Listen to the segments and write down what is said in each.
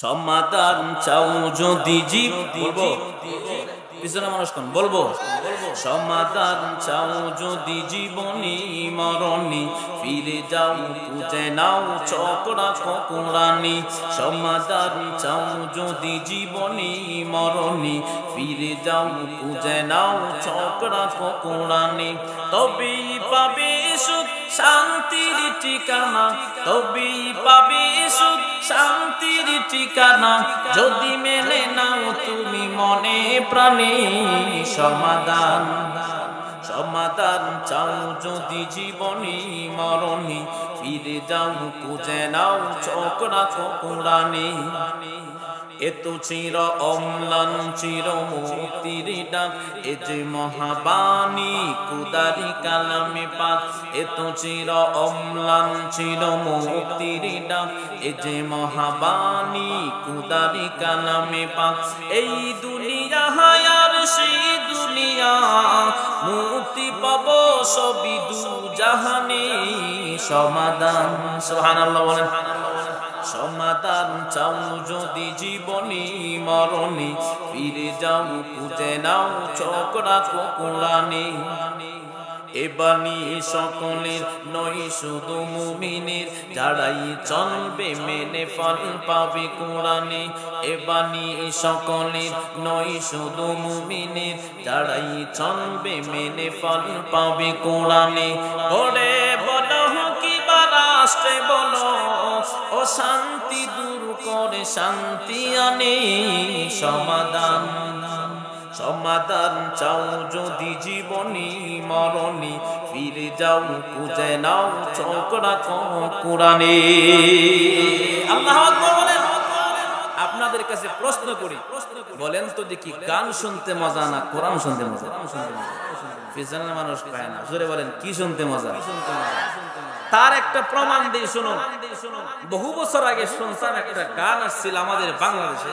সমাধান চাও যদি জীব, বলব? পিছনে মানুষ কোন? বলব? সমাধান চাও যদি জীবনী মরণী, ফিরে যাও, খুঁজে নাও চকরা কোরআনি সমাধান চাও যদি জীবনী মরণী, ফিরে যাও, খুঁজে নাও চকরা কোরআনি তবেই পাবে সুখ, শান্তির ঠিকানা। তবেই পাবে সুখ ঠিকানা যদি মেলে নাও তুমি মনে প্রাণে সমাধান সমাধান চাও যদি জীবনী মরণী, ফিরে যাও, খুঁজে নাও চকরা কোরআনে। এত চির অম্লান, চির মুক্তির ডাক। এ যে মহাবাণী, কুদারি কালামে পাক। এত চির অম্লান, চির মুক্তির ডাক। এ যে মহাবাণী, কুদারি কালামে পাক। এই দুনিয়া হায়ার সেই দুনিয়া, মুক্তি পাব সবই দু জাহানে। সমাধান, সুবহানাল্লাহ বলেন। সমাধান চাও যদি জীবনী মরণী, ফিরে যাও, খুঁজে নাও চকরা কোরআনে এবানি সকলের নই শুধু মুমিনের, যারাই চলবে মেনে ফল পাবে কোরআনে। এবানি সকলের নই শুধু মুমিনের, যারাই চলবে মেনে ফল পাবে কোরআনে। ওরে বলো রাষ্ট্রে বলো, ও শান্তি দূর করে শান্তি আনে সমাধান। সমাধান চাও যদি জীবনী মরণী, ফিরে যাও, খুঁজে নাও চকরা কোরআনে। আল্লাহ বলেন, আপনাদের কাছে প্রশ্ন করি, বলেন তো দেখি গান শুনতে মজা না কোরআন শুনতে মজা? পিছনের মানুষ পায় না। জোরে বলেন, কি শুনতে মজা? তার একটা প্রমাণ দিয়ে শুনুন। বহু বছর আগে শুনতাম একটা গান আসছিল আমাদের বাংলাদেশে।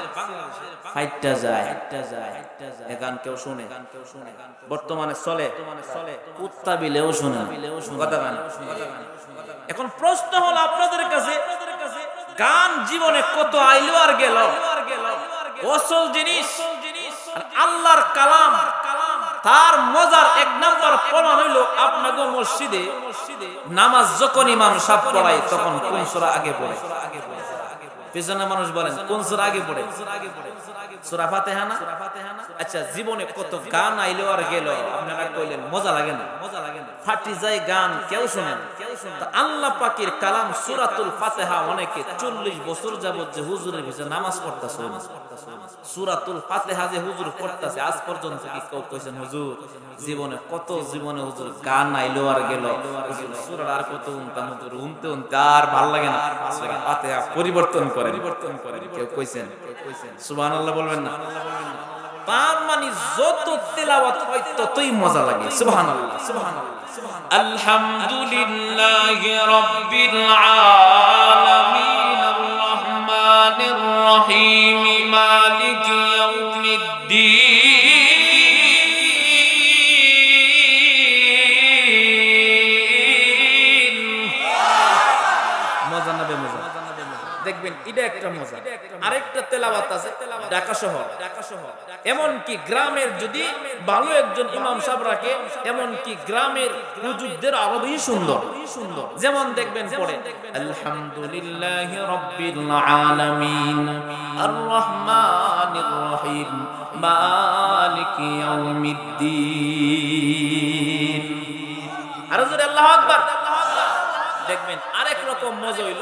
যায়, এ গান কেউ শুনে? বর্তমানে চলে। কুত্তা বিলেও শুনে কথা গান এখন প্রশ্ন হলো আপনাদের কাছে, গান জীবনে কত আইলো আর গেল? অসল জিনিস আল্লাহর কালাম তার মজার এক নাম্বার প্রমাণ হইল আপনাকে মসজিদে নামাজ যখন ইমাম সাপ পড়ায় তখন কোন সুরা আগে পড়ে? পেছনে মানুষ বলেন, কোন আগে পড়ে? সুরা ফাতেহা না? আচ্ছা জীবনে কত গান আইলো আর গেল, আপনারা কইলেন, মজা লাগে না। মজা লাগে না ফাটি যায় গান, কেউ শুনেন আল্লাহ কালাম সূরাতুল ফাতিহা অনেকে 40 বছর যে হুজুরের ভিতরে নামাজ পড়তাছে। সূরাতুল ফাতিহা যে হুজুর পড়তাছে, আজ পর্যন্ত কি কেউ কইছেন, হুজুর, জীবনে কত জীবনে হুজুর গান আইলো আর গেল। সূরার আর কত উনতাম হুজুর উনতে উনতে আর ভালো লাগে না। ফাতিহা পরিবর্তন করে পরিবর্তন করে কেউ কইছেন? সুবহানাল্লাহ বলবেন না। তার মানে যত তেলাওয়াত হয় ততই মজা লাগে। সুবহানাল্লাহ সুবহানাল্লাহ আলহামদুলিল্লাহি রাব্বিল আলামিন একটা মজা। আরেকটা তেলাওয়াত আছে ঢাকা শহর। ঢাকা শহর। এমন কি গ্রামের যদি ভালো একজন ইমাম সাহেব রাখে এমন কি গ্রামের হুজুরদের আরও বেশি সুন্দর সুন্দর। যেমন দেখবেন পড়ে আলহামদুলিল্লাহ রাব্বিল আলামিন আর রহমানির রহিম মালিক ইয়াউমিদ্দিন। আর জোরে আল্লাহু আকবার। দেখবেন আরেক রকম মজা হইল।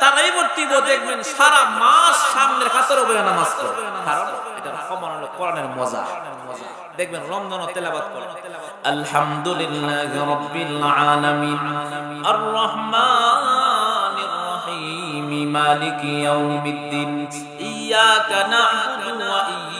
তারাই দেখবেন সারা মাস সামনের খাতের উপরে নামাজ পড়ে। কারণ এটা কোরআনের মজা। দেখবেন রমজান তেলাবাত করে। আলহামদুলিল্লাহ রাব্বিল আলামিন। আর রহমানির রহিম। মালিক ইয়াউমিদ্দিন। ইয়াকা ওয়া